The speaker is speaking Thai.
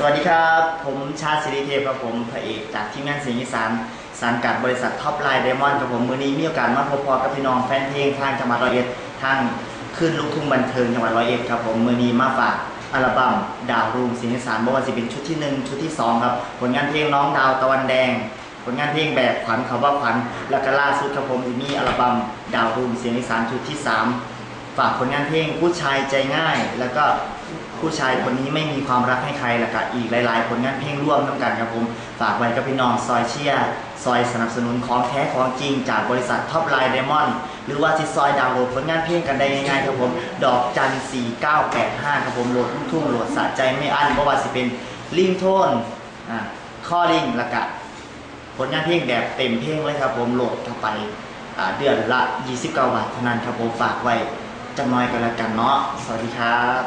สวัสดีครับ ผมชาติสิริเทพครับผมพระเอกจากทีมงานเสียงอีสานสังกัดบริษัทท็อปไลน์ไดมอนด์ครับผมมือนี้มีโอกาสมาพบพอกับพี่น้องแฟนเพลงทางจังหวัดร้อยเอ็ดทางคลื่นลูกทุ่งบันเทิงจังหวัดร้อยเอ็ดครับผมมือนี้มาฝากอัลบั้มดาวรุ่งเสียงอีสานบอกว่าจะเป็นชุดที่หนึ่งชุดที่สองครับ ผลงานเพลงน้องดาวตะวันแดง ผลงานเพลงแบบขวัญเขาว่าขวัญแล้วก็ล่าสุดครับผมมีอัลบั้มดาวรุ่งเสียงอีสานชุดที่สาม ฝากผลงานเพลงผู้ชายใจง่าย แล้วก็ผู้ชายคนนี้ไม่มีความรักให้ใครแล้วก็อีกหลายๆ ผลงานเพลงร่วมน้ำกันครับผมฝากไว้กับพี่น้องซอยเชียซอยสนับสนุนของแท้ของจริงจากบริษัทท็อปไลน์ไดมอนด์หรือว่าที่ซอยดาวน์โหลดผลงานเพลงกันได้ง่ายๆครับผม ดอกจัน 4985 ครับผมโหลดลูกทุ่งโหลดสะใจไม่อั้นเพราะว่าสิเป็นลิงโทนอ่าข้อลิงแล้วก็ผลงานเพลงแบบเต็มเพลงเลยครับผมโหลดเข้าไปเดือนละ 29 บาทเท่านั้นครับผมฝากไว้ จำน้อยกันแล้วกันเนาะ สวัสดีครับ